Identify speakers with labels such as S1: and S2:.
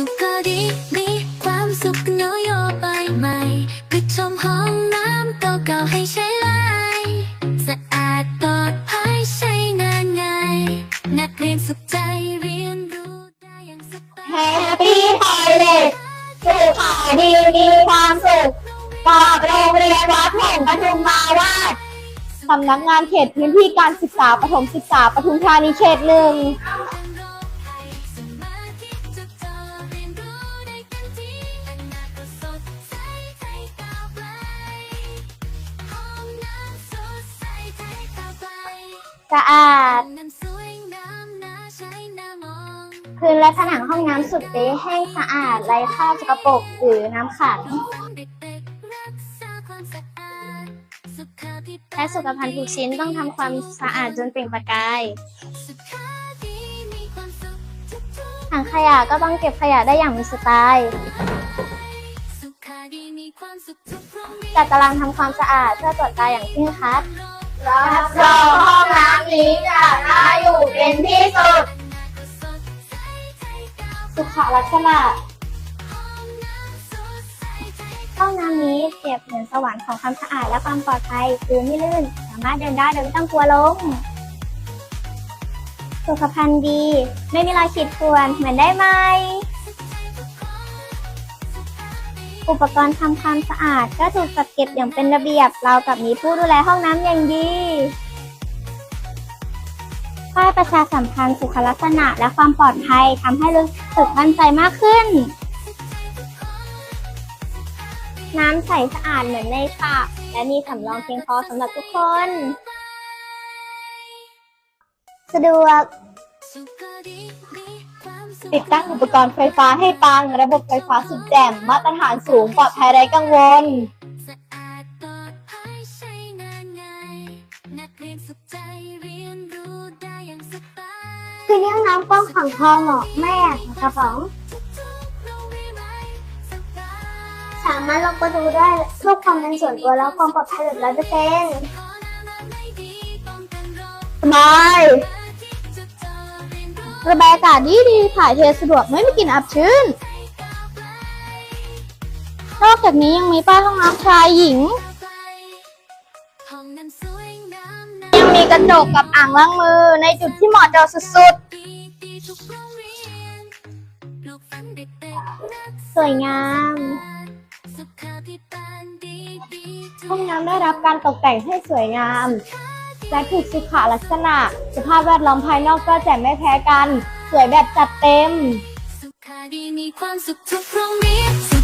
S1: สุขก็ดีมีความสุขนโยบายใหม่ปิดชมห้องน้ำเก่าๆให้ใช้ไลสะอาดปลอดภัยใช้งานง่าย นักเรียนสุขใจเรียนรู้ได้อย่างสบาย
S2: แฮปปี้ทอยเลทสุขาดีมีความสุขกับโรงเรียนวัดหงส์ปทุมมาวาดสำนักงานเขตพื้นที่การศึกษาประถมศึกษาปทุมธานีเขตหนึ่ง
S1: สะ
S2: อาด
S1: นั้นสวยงามน่าใช้น่ามอง
S2: พื้นและผนังห้องน้ำสุดเป๊ะแห้งสะอาดไร้คราบสกปรกหรือน้ำขัง
S1: เด็กๆรักษาความสะอาดสุขาภิบาล
S2: และสุขภัณฑ์ทุกชิ้นต้องทำความสะอาดจนเปล่งประกาย
S1: สุขาดีมีความสุขทุก
S2: ถังขยะก็ต้องเก็บขยะได้อย่างมีสไตล์
S1: ๆสุขาดีมีความสุขทุกโรงเรียน
S2: จัดตารางทำความสะอาดเพื่อตรวจตาอย่างเคร่งครัด
S1: รับ
S2: รองห้องน้ำนี้จะน่าอยู่เป็นที่สุด
S1: สุ
S2: ขลักษณะ
S1: ห้องน้ำสดใสไทย
S2: ห้องน้ำนี้เปรียบเหมือนสวรรค์ของความสะอาดและความปลอดภัยคือไม่ลื่น สามารถเดินได้โดยไม่ต้องกลัวล้มสุขภัณฑ์ดี ไม่มีรอยขีดข่วนเหมือนได้ไหม อุปกรณ์ทำความสะอาด ก็ถูกจัดเก็บอย่างเป็นระเบียบ เรากับมีผู้ดูแลห้องน้ำอย่างดีป้ายประชาสัมพันธ์สุขลักษณะและความปลอดภัยทำให้รู้สึกมั่นใจมากขึ้น น้ำใสสะอาดเหมือนในสระและมีสำรองเพียงพอสำหรับทุกคน สะดวก ติดตั้งอุปกรณ์ไฟฟ้าให้ปัง ระบบไฟฟ้าสุดแจ่มมาตรฐานสูงปลอดภัยไร้กังวล
S1: สะอาดปลอดภัยใช้งานง่าย นักเรียนสุขใจเรียนรู้ได้อย่างสบาย
S2: คือนี้ห้องน้ำกว้างขวางพอเหมาะแม่กระป๋อง
S1: ทุกๆโรงเรียนไร้สบาย
S2: สามารถล็อกประตูได้เพื่อความเป็นส่วนตัวและความปลอดภัยแบบร้อยเปอร์เซ็นต์
S1: ขอน้ำน้ำให้ดีป้องกันโรค
S2: สบาย
S1: ที่จะเจอเระ
S2: บายอากาศดีดีถ่ายเทสะดวกไม่มีกลิ่นอับชื้น นอกจากนี้ยังมีป้ายห้องน้ำชายหญิง
S1: ยังมี
S2: กระจกกับอ่างล้างมือในจุดที่เหมาะเจาะสุด
S1: ๆ
S2: สวยงามห้องน้ำได้รับการตกแต่งให้สวยงาม และถูกสุขลักษณะ สภาพแวดล้อมภายนอกก็แจ่มไม่แพ้กัน สวยแบบจัดเต็ม
S1: สุขดีมีความสุขทุกโรงเรียนสุ